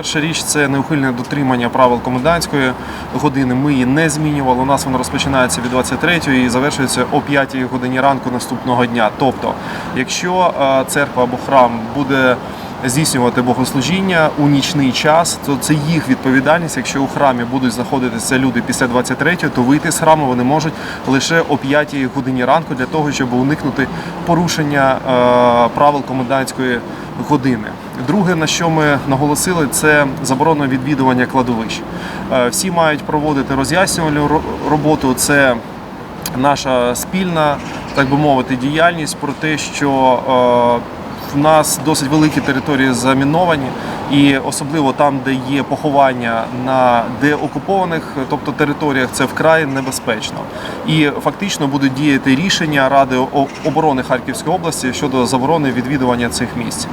Перша річ це неухильне дотримання правил комендантської години. Ми її не змінювали. У нас воно розпочинається від 23 і завершується о 5 годині ранку наступного дня. Тобто, якщо е, церква або храм буде здійснювати богослужіння у нічний час, то це їх відповідальність. Якщо у храмі будуть знаходитися люди після 23, то вийти з храму вони можуть лише о 5 годині ранку для того, щоб уникнути порушення е, правил комендантської години. Друге, на що ми наголосили, це заборона відвідування кладовищ. Е, Всі мають проводити роз'яснювальну роботу. Це наша спільна, так би мовити, діяльність про те, що е, в нас досить великі території заміновані, і особливо там, де є поховання на деокупованих, тобто територіях, це вкрай небезпечно. І фактично будуть діяти рішення Ради оборони Харківської області щодо заборони відвідування цих місць.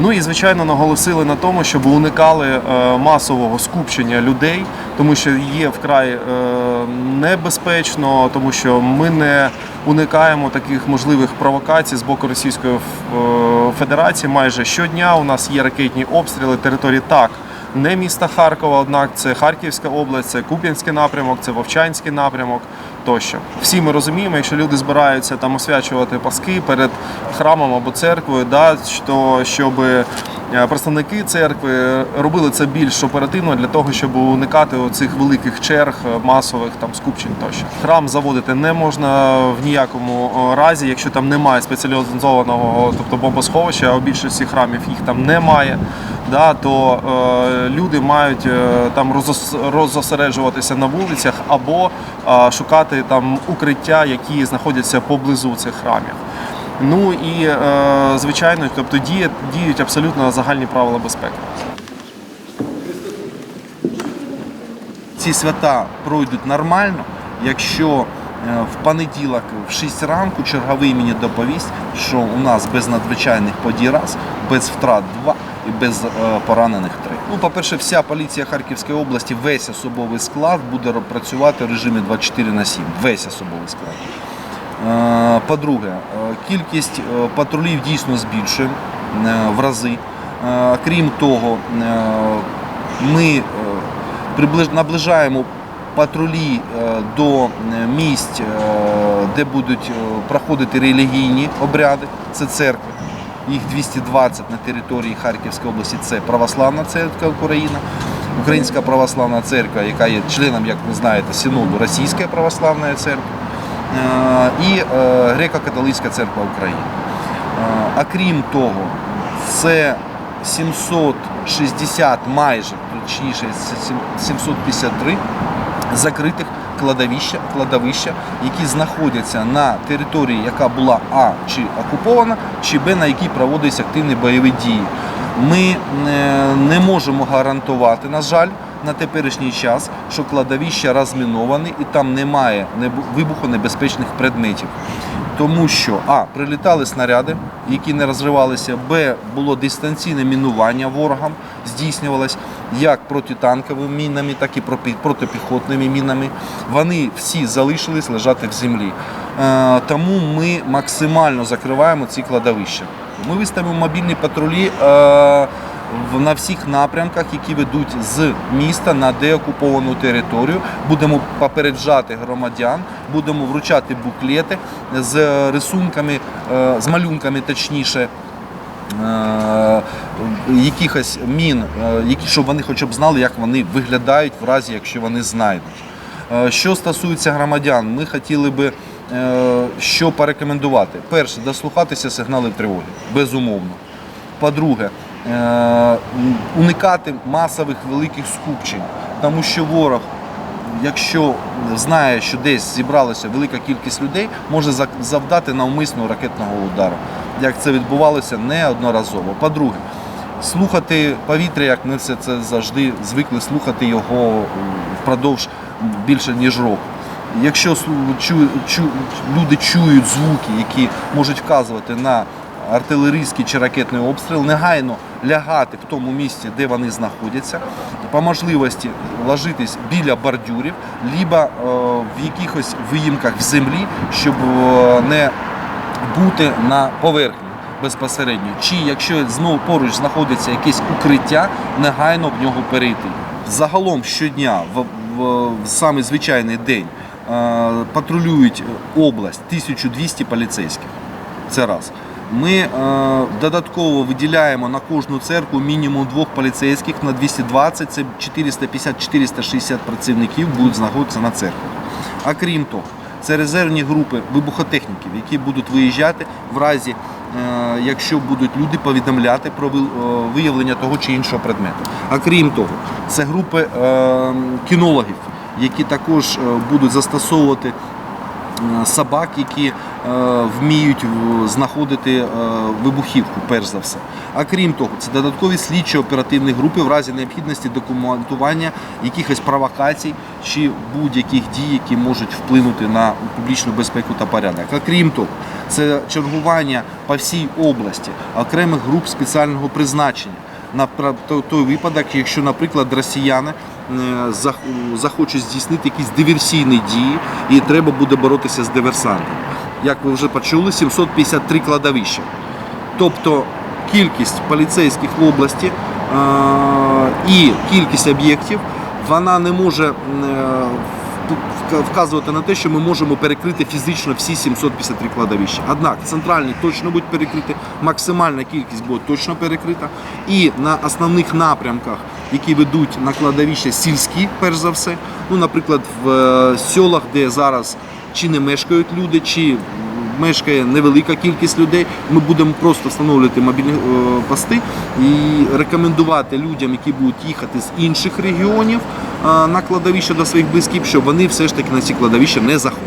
Ну і звичайно наголосили на тому, щоб уникали е, масового скупчення людей, тому що є вкрай е, небезпечно, тому що ми не уникаємо таких можливих провокацій з боку Російської е, Федерації. Майже щодня у нас є ракетні обстріли території так. Не міста Харкова, однак це Харківська область, це Куп'янський напрямок, це Вовчанський напрямок тощо. Всі ми розуміємо, якщо люди збираються там освячувати паски перед храмом або церквою, да, то щоб представники церкви робили це більш оперативно для того, щоб уникати цих великих черг е, масових там скупчень тощо. Храм заводити не можна в ніякому е, разі, якщо там немає спеціалізованого, тобто бомбосховища, а у більшості храмів їх там немає. Да, то е, люди мають е, там розосереджуватися на вулицях або е, шукати там укриття, які знаходяться поблизу цих храмів. Ну і е, звичайно, тобто діють абсолютно загальні правила безпеки. ці свята пройдуть нормально, якщо е, в понеділок в 6 ранку черговий мені доповість, що у нас без надзвичайних подій раз, без втрат два і без е, поранених три. Ну, по-перше, вся поліція Харківської області, весь особовий склад буде працювати в режимі 24 на 7. Весь особовий склад. По-друге, е, кількість е, патрулів дійсно збільшуємо е, в рази. Крім того, ми наближаємо патрулі до місць, де будуть проходити релігійні обряди. Це церкви. Їх 220 на території Харківської області. Це Православна церква Україна, Українська православна церква, яка є членом, як ви знаєте, синоду Російської православної церкви і е, Греко-католицька церква України. Е, А крім того, це 760 майже, точніше 753 закритих кладовища, кладовища, які знаходяться на території, яка була А чи окупована, чи Б, на якій проводяться активні бойові дії. Ми е, не можемо гарантувати, на жаль, на теперішній час, що кладовища розміновані і там немає вибухонебезпечних предметів. Тому що А. Прилітали снаряди, які не розривалися, Б. Було дистанційне мінування ворогам, здійснювалось як протитанковими мінами, так і протипіхотними мінами. Вони всі залишились лежати в землі. Е, Тому ми максимально закриваємо ці кладовища. Ми виставимо мобільні патрулі е, на всіх напрямках, які ведуть з міста на деокуповану територію. Будемо попереджати громадян, будемо вручати буклети з рисунками, е, з малюнками, точніше. е, Якихось мін, е, які, щоб вони хоча б знали, як вони виглядають в разі, якщо вони знайдуть. Що стосується громадян, ми хотіли би що порекомендувати. Перше, дослухатися сигналів тривоги, безумовно. По-друге, уникати масових великих скупчень, тому що ворог, якщо знає, що десь зібралася велика кількість людей, може завдати навмисного ракетного удару, як це відбувалося неодноразово. По-друге, слухати повітря, як ми все це завжди звикли слухати його впродовж більше ніж року. Якщо люди чують звуки, які можуть вказувати на артилерійський чи ракетний обстріл, негайно лягати в тому місці, де вони знаходяться, по можливості ложитись біля бордюрів, либо е, в якихось виїмках в землі, щоб е, не бути на поверхні. безпосередньо, чи якщо знову поруч знаходиться якесь укриття, негайно в нього перейти. Загалом щодня в, в, в самий звичайний день е, патрулюють область 1200 поліцейських. Це раз. Ми е, додатково виділяємо на кожну церкву мінімум двох поліцейських на 220, це 450-460 працівників будуть знаходитися на церкві. А крім того, це резервні групи вибухотехніків, які будуть виїжджати в разі, е, якщо будуть люди повідомляти про е, виявлення того чи іншого предмету. А крім того, це групи кінологів, які також будуть застосовувати собак, які вміють в- знаходити е, вибухівку, перш за все. А крім того, це додаткові слідчі оперативні групи в разі необхідності документування якихось провокацій чи будь-яких дій, які можуть вплинути на публічну безпеку та порядок. А крім того, це чергування по всій області окремих груп спеціального призначення на той випадок, якщо, наприклад, росіяни е, захочуть здійснити якісь диверсійні дії, і треба буде боротися з диверсантами. Як ви вже почули, 753 кладовища. Тобто кількість поліцейських в області е, і кількість об'єктів вона не може е, вказувати на те, що ми можемо перекрити фізично всі 753 кладовища. Однак центральні точно будуть перекриті, максимальна кількість буде точно перекрита. І на основних напрямках, які ведуть на кладовища сільські, перш за все, ну, наприклад, в е, селах, де зараз чи не мешкають люди, чи мешкає невелика кількість людей. Ми будемо просто встановлювати мобільні е, пости і рекомендувати людям, які будуть їхати з інших регіонів е, на кладовище до своїх близьких, щоб вони все ж таки на ці кладовища не заходили.